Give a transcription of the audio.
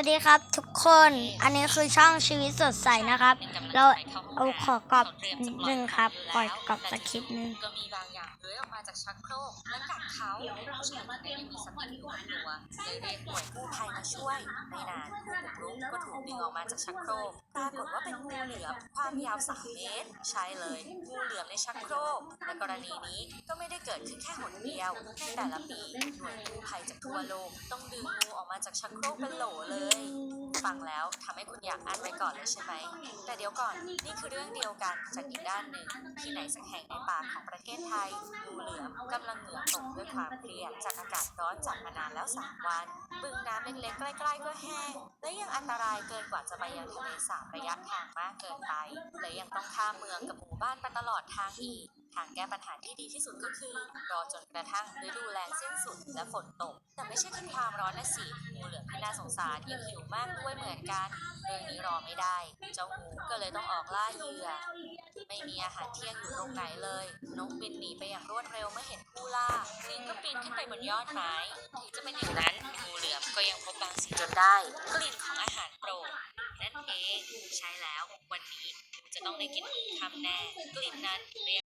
วัสดีครับทุกคน อันนี้คือช่องชีวิตสดใสนะครับ เราเอาขอกรอบหนึ่งครับ ปล่อยกรอบสักคลิปนึงก็มีบางอย่างเลื้อยออกมาจากชักโครกและกัดเขาเดี๋ยคนนั้นยังมีสติอยู่กับตัวเลยเรียกหน่ วยกู้ภัยมาช่วยไม่นานผู้บุกรุกก็ถูกดึงออกมาจากชักโครกปรากฏว่าเป็นงูเหลือมความยาว3เมตร ใช่เลยงูเหลือมในชักโครกและกรณีนี้ก็ไม่ได้เกิดขึ้นแค่หนเดียวในแต่ละปีหน่วยกู้ภัยจากทั่วโลกต้องดึงงูออกมาจากชักโครกเป็นโหลเลยฟังแล้วทำให้คุณอยากอ่านไปก่อนเลยใช่ไหม แต่เดี๋ยวก่อนนี่คือเรื่องเดียวกันจากอีกด้านหนึ่งที่ไหนสักแห่งในป่าของประเทศไทยือมกำลังเหงื่อตกด้วยความเครียดจากอากาศร้อนจัดมานานแล้ว3วัน บึงน้ำเล็กๆใกล้ๆก็แห้ง และยังอันตรายเกินกว่าจะไปยังทะเลสาบระยะทางมากเกินไปและยังต้องข้ามเมืองกับหมู่บ้านไปตลอดทางอีกทางแก้ปัญหาที่ดีที่สุดก็คือ รอจนกระทั่งฤดูแล้งสิ้นสุดและฝนตก แต่ไม่ใช่แค่ความร้อนนะสิงูเหลือมที่น่าสงสารยังหิวมากด้วยเหมือนกันเรื่องนี้รอไม่ได้ เจ้างูก็เลยต้องออกล่าเหยื่อ ไม่มีอาหารเที่ยงอยู่ตรงไหนเลย นกบินหนีไปอย่างรวดเร็วเมื่อเห็นผู้ล่าลิงก็ปีนขึ้นไปบนยอดไม้ถึงจะเป็นอย่างนั้นงูเหลือมก็ยังพบบางสิ่งจนได้ กลิ่นของอาหารโปรดนั่นเอง ใช่แล้ว วันนี้จะต้องได้กินคำแน่ กลิ่นนั้นเรียก